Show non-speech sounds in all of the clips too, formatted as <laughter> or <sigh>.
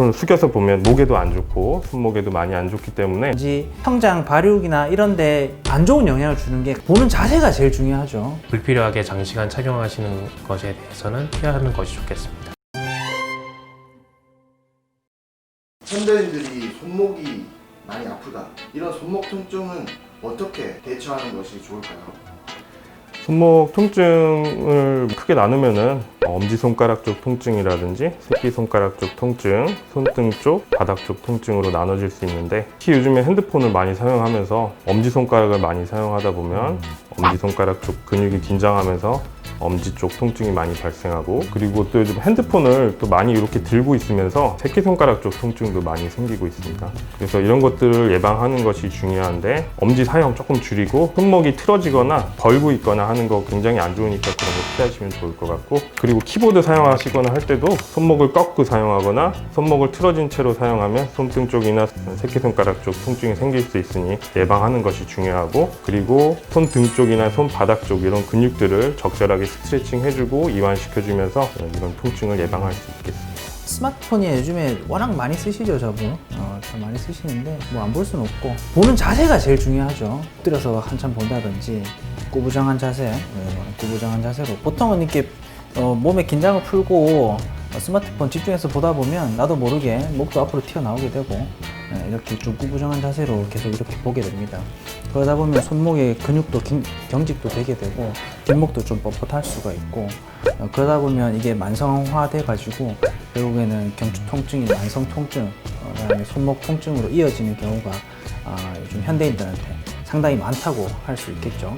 손을 숙여서 보면 목에도 안 좋고 손목에도 많이 안 좋기 때문에 왠지 성장, 발육이나 이런데 안 좋은 영향을 주는 게 보는 자세가 제일 중요하죠. 불필요하게 장시간 착용하시는 것에 대해서는 피하는 것이 좋겠습니다. 선배님들이 손목이 많이 아프다. 이런 손목 통증은 어떻게 대처하는 것이 좋을까요? 손목 통증을 크게 나누면은 엄지손가락 쪽 통증이라든지 새끼손가락 쪽 통증, 손등 쪽, 바닥 쪽 통증으로 나눠질 수 있는데 특히 요즘에 핸드폰을 많이 사용하면서 엄지손가락을 많이 사용하다 보면 엄지손가락 쪽 근육이 긴장하면서 엄지 쪽 통증이 많이 발생하고 그리고 또 요즘 핸드폰을 또 많이 이렇게 들고 있으면서 새끼손가락 쪽 통증도 많이 생기고 있습니다. 그래서 이런 것들을 예방하는 것이 중요한데 엄지 사용 조금 줄이고 손목이 틀어지거나 벌고 있거나 하는 거 굉장히 안 좋으니까 그런 거 피하시면 좋을 것 같고 그리고 키보드 사용하시거나 할 때도 손목을 꺾고 사용하거나 손목을 틀어진 채로 사용하면 손등 쪽이나 새끼손가락 쪽 통증이 생길 수 있으니 예방하는 것이 중요하고 그리고 손등 쪽이나 손바닥 쪽 이런 근육들을 적절하게 스트레칭 해주고 이완시켜주면서 이런 통증을 예방할 수 있겠습니다. 스마트폰이 요즘에 워낙 많이 쓰시죠, 저분. 어, 참 많이 쓰시는데 뭐 안 볼 수는 없고 보는 자세가 제일 중요하죠. 엎드려서 한참 본다든지 구부정한 자세, 네, 구부정한 자세로 보통은 이렇게 어, 몸의 긴장을 풀고 어, 스마트폰 집중해서 보다 보면 나도 모르게 목도 앞으로 튀어나오게 되고 네, 이렇게 좀 구부정한 자세로 계속 이렇게 보게 됩니다. 그러다 보면 손목의 근육도 긴- 경직도 되게 되고 뒷목도 좀 뻣뻣할 수가 있고 어, 그러다 보면 이게 만성화돼 가지고 결국에는 경추 통증이 만성 통증, 어, 그다음에 손목 통증으로 이어지는 경우가 아, 요즘 현대인들한테 상당히 많다고 할 수 있겠죠.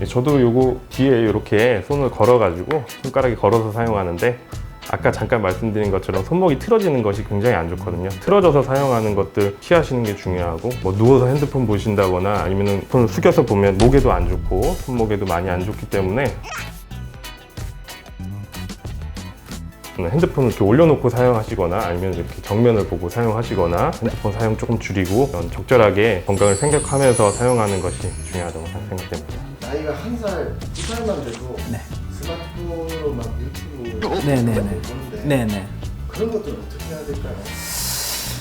예, 저도 요거 뒤에 이렇게 손을 걸어가지고 손가락에 걸어서 사용하는데 아까 잠깐 말씀드린 것처럼 손목이 틀어지는 것이 굉장히 안 좋거든요. 틀어져서 사용하는 것들 피하시는 게 중요하고 뭐 누워서 핸드폰 보신다거나 아니면 손을 숙여서 보면 목에도 안 좋고 손목에도 많이 안 좋기 때문에 핸드폰을 이렇게 올려놓고 사용하시거나 아니면 이렇게 정면을 보고 사용하시거나 핸드폰 사용 조금 줄이고 적절하게 건강을 생각하면서 사용하는 것이 중요하다고 생각됩니다. 나이가 한 살, 두 살만 돼도 네. 스마트폰으로 막 유튜브 네네네. 보는데 네네. 그런 것들은 어떻게 해야 될까요?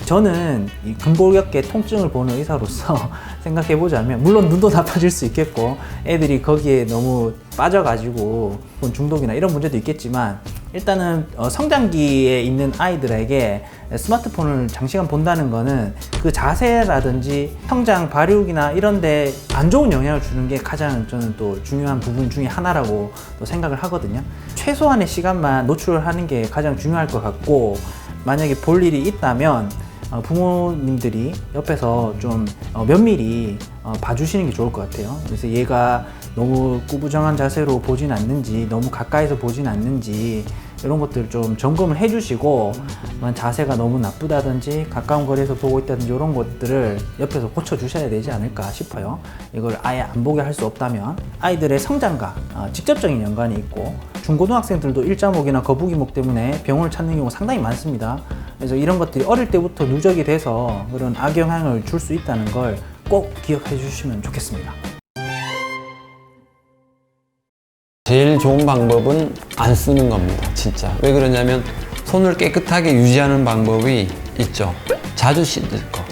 저는 이 근골격계 통증을 보는 의사로서 <laughs> 생각해 보자면 물론 눈도 나빠질 수 있겠고 애들이 거기에 너무 빠져가지고 폰 중독이나 이런 문제도 있겠지만 일단은 어, 성장기에 있는 아이들에게 스마트폰을 장시간 본다는 거는 그 자세라든지 성장 발육이나 이런데 안 좋은 영향을 주는 게 가장 저는 또 중요한 부분 중에 하나라고 또 생각을 하거든요. 최소한의 시간만 노출을 하는 게 가장 중요할 것 같고 만약에 볼 일이 있다면 어, 부모님들이 옆에서 좀 어, 면밀히 어, 봐주시는 게 좋을 것 같아요. 그래서 얘가 너무 꾸부정한 자세로 보진 않는지, 너무 가까이서 보진 않는지, 이런 것들 좀 점검을 해주시고, 만 자세가 너무 나쁘다든지, 가까운 거리에서 보고 있다든지, 이런 것들을 옆에서 고쳐 주셔야 되지 않을까 싶어요. 이걸 아예 안 보게 할 수 없다면, 아이들의 성장과 어, 직접적인 연관이 있고, 중고등학생들도 일자목이나 거북이목 때문에 병원을 찾는 경우가 상당히 많습니다. 그래서 이런 것들이 어릴 때부터 누적이 돼서 그런 악영향을 줄 수 있다는 걸 꼭 기억해 주시면 좋겠습니다. 제일 좋은 방법은 안 쓰는 겁니다. 진짜. 왜 그러냐면 손을 깨끗하게 유지하는 방법이 있죠. 자주 씻을 거.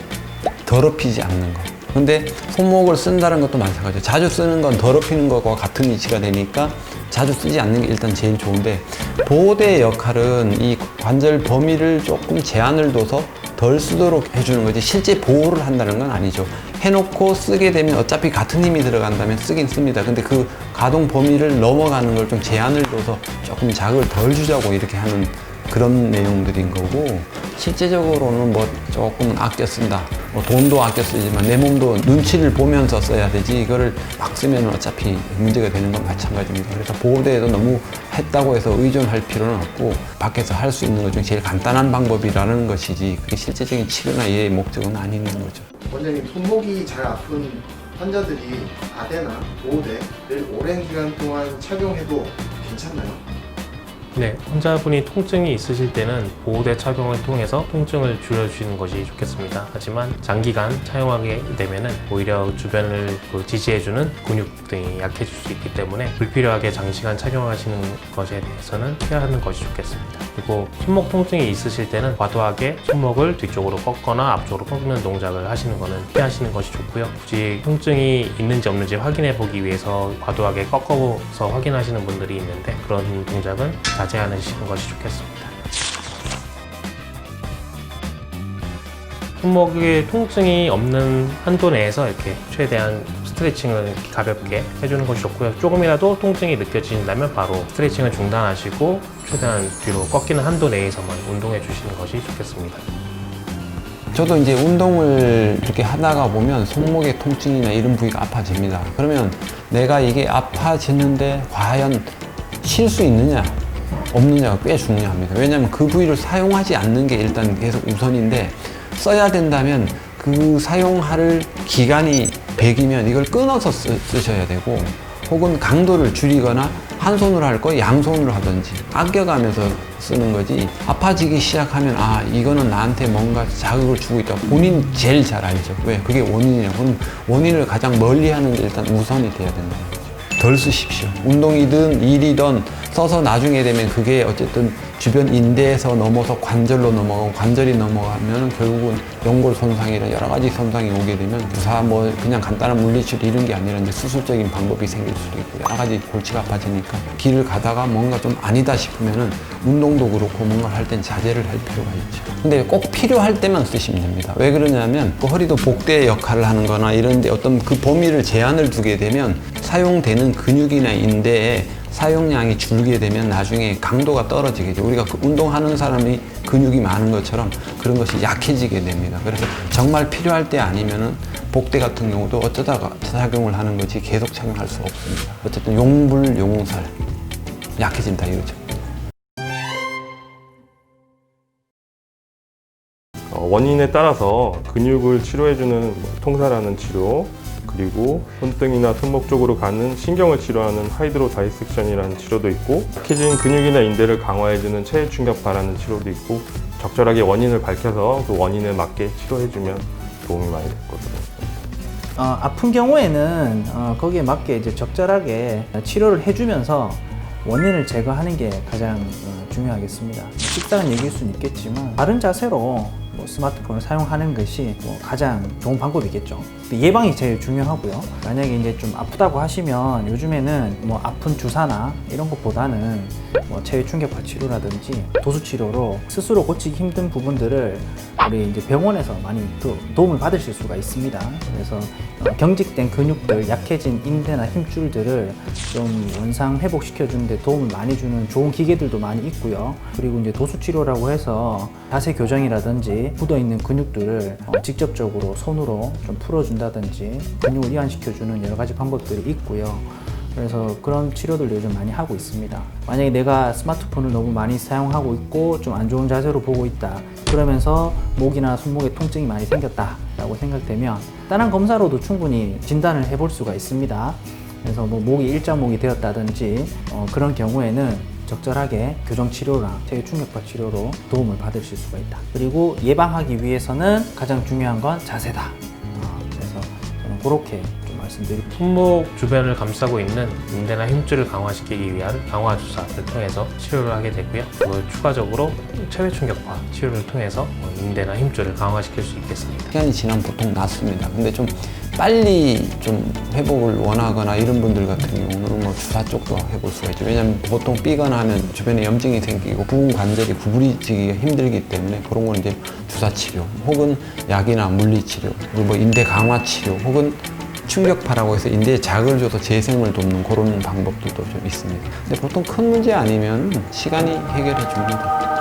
더럽히지 않는 거. 근데 손목을 쓴다는 것도 마찬가지예요. 자주 쓰는 건 더럽히는 것과 같은 이치가 되니까 자주 쓰지 않는 게 일단 제일 좋은데 보호대의 역할은 이 관절 범위를 조금 제한을 둬서 덜 쓰도록 해주는 거지 실제 보호를 한다는 건 아니죠. 해놓고 쓰게 되면 어차피 같은 힘이 들어간다면 쓰긴 씁니다. 근데 그 가동 범위를 넘어가는 걸 좀 제한을 둬서 조금 자극을 덜 주자고 이렇게 하는 그런 내용들인 거고 실제적으로는 뭐 조금 아껴 쓴다. 뭐 돈도 아껴 쓰지만 내 몸도 눈치를 보면서 써야 되지 이거를 막 쓰면 어차피 문제가 되는 건 마찬가지입니다. 그래서 보호대에도 너무 했다고 해서 의존할 필요는 없고 밖에서 할 수 있는 것 중에 제일 간단한 방법이라는 것이지 그게 실제적인 치료나 이의 목적은 아닌 거죠. 원장님 손목이 잘 아픈 환자들이 아대나 보호대를 오랜 기간 동안 착용해도 괜찮나요? 네, 환자분이 통증이 있으실 때는 보호대 착용을 통해서 통증을 줄여주시는 것이 좋겠습니다. 하지만 장기간 사용하게 되면은 오히려 주변을 그 지지해주는 근육 등이 약해질 수 있기 때문에 불필요하게 장시간 착용하시는 것에 대해서는 피하는 것이 좋겠습니다. 그리고 손목 통증이 있으실 때는 과도하게 손목을 뒤쪽으로 꺾거나 앞쪽으로 꺾는 동작을 하시는 것은 피하시는 것이 좋고요. 굳이 통증이 있는지 없는지 확인해 보기 위해서 과도하게 꺾어서 확인하시는 분들이 있는데 그런 동작은 자제 하는 것이 좋겠습니다. 손목에 통증이 없는 한도 내에서 이렇게 최대한 스트레칭을 가볍게 해주는 것이 좋고요. 조금이라도 통증이 느껴진다면 바로 스트레칭을 중단하시고 최대한 뒤로 꺾이는 한도 내에서만 운동해 주시는 것이 좋겠습니다. 저도 이제 운동을 이렇게 하다가 보면 손목의 통증이나 이런 부위가 아파집니다. 그러면 내가 이게 아파지는데 과연 쉴 수 있느냐, 없느냐가 꽤 중요합니다. 왜냐하면 그 부위를 사용하지 않는 게 일단 계속 우선인데 써야 된다면 그 사용할 기간이 100이면 이걸 끊어서 쓰, 쓰셔야 되고 혹은 강도를 줄이거나 한 손으로 할 거 양손으로 하든지 아껴가면서 쓰는 거지 아파지기 시작하면 아 이거는 나한테 뭔가 자극을 주고 있다. 본인 제일 잘 알죠. 왜? 그게 원인이냐 그럼 원인을 가장 멀리 하는 게 일단 우선이 돼야 거죠 덜 쓰십시오. 운동이든 일이든 써서 나중에 되면 그게 어쨌든 주변 인대에서 넘어서 관절로 넘어가고 관절이 넘어가면 결국은 연골 손상이나 여러 가지 손상이 오게 되면 주사 뭐 그냥 간단한 물리치료 이런 게 아니라 이제 수술적인 방법이 생길 수도 있고 여러 가지 골치가 아파지니까 길을 가다가 뭔가 좀 아니다 싶으면은 운동도 그렇고 뭔가를 할땐 자제를 할 필요가 있죠. 근데 꼭 필요할 때만 쓰시면 됩니다. 왜 그러냐면 그 허리도 복대 역할을 하는 거나 이런데 어떤 그 범위를 제한을 두게 되면 사용되는 근육이나 인대에 사용량이 줄게 되면 나중에 강도가 떨어지게 돼요. 우리가 그 운동하는 사람이 근육이 많은 것처럼 그런 것이 약해지게 됩니다. 그래서 정말 필요할 때 아니면은 복대 같은 경우도 어쩌다가 착용을 하는 거지 계속 착용할 수가 없습니다. 어쨌든 용불용설 약해진다 이거죠. 어, 원인에 따라서 근육을 치료해주는 뭐 통사라는 치료 그리고 손등이나 손목 쪽으로 가는 신경을 치료하는 하이드로 다이섹션이라는 치료도 있고 약해진 근육이나 인대를 강화해주는 체해 충격파라는 치료도 있고 적절하게 원인을 밝혀서 그 원인에 맞게 치료해주면 도움이 많이 될 것으로 어, 아픈 경우에는 어, 거기에 맞게 이제 적절하게 치료를 해주면서 원인을 제거하는 게 가장 어, 중요하겠습니다. 식상은 얘기일 수는 있겠지만 바른 자세로 뭐 스마트폰을 사용하는 것이 뭐 가장 좋은 방법이겠죠. 예방이 제일 중요하고요. 만약에 이제 좀 아프다고 하시면 요즘에는 뭐 아픈 주사나 이런 것보다는 뭐 체외 충격파 치료라든지 도수 치료로 스스로 고치기 힘든 부분들을 우리 이제 병원에서 많이 도, 도움을 받으실 수가 있습니다. 그래서 어, 경직된 근육들, 약해진 인대나 힘줄들을 좀 원상 회복시켜 주는 데 도움을 많이 주는 좋은 기계들도 많이 있고요. 그리고 이제 도수 치료라고 해서 자세 교정이라든지 굳어 있는 근육들을 어, 직접적으로 손으로 좀 풀어준다든지 근육을 이완시켜 주는 여러 가지 방법들이 있고요. 그래서 그런 치료들도 요즘 많이 하고 있습니다. 만약에 내가 스마트폰을 너무 많이 사용하고 있고 좀 안 좋은 자세로 보고 있다. 그러면서 목이나 손목에 통증이 많이 생겼다라고 생각되면 다른 검사로도 충분히 진단을 해볼 수가 있습니다. 그래서 뭐 목이 일자목이 되었다든지 어, 그런 경우에는 적절하게 교정 치료나 체외 충격파 치료로 도움을 받으실 수가 있다. 그리고 예방하기 위해서는 가장 중요한 건 자세다. 어, 그래서 저는 그렇게 좀 말씀드리고 손목 주변을 감싸고 있는 인대나 힘줄을 강화시키기 위한 강화 주사를 통해서 치료를 하게 되고요. 그리고 추가적으로 체외 충격파 치료를 통해서 어, 인대나 힘줄을 강화시킬 수 있겠습니다. 시간이 지나면 보통 낫습니다. 근데 좀 빨리 좀 회복을 원하거나 이런 분들 같은 경우는 뭐 주사 쪽도 해볼 수가 있죠. 왜냐하면 보통 삐거나 하면 주변에 염증이 생기고 부분 관절이 구부리지기가 힘들기 때문에 그런 거는 이제 주사 치료 혹은 약이나 물리 치료 그리고 뭐 인대 강화 치료 혹은 충격파라고 해서 인대에 자극을 줘서 재생을 돕는 그런 방법들도 좀 있습니다. 근데 보통 큰 문제 아니면 시간이 해결해 줍니다.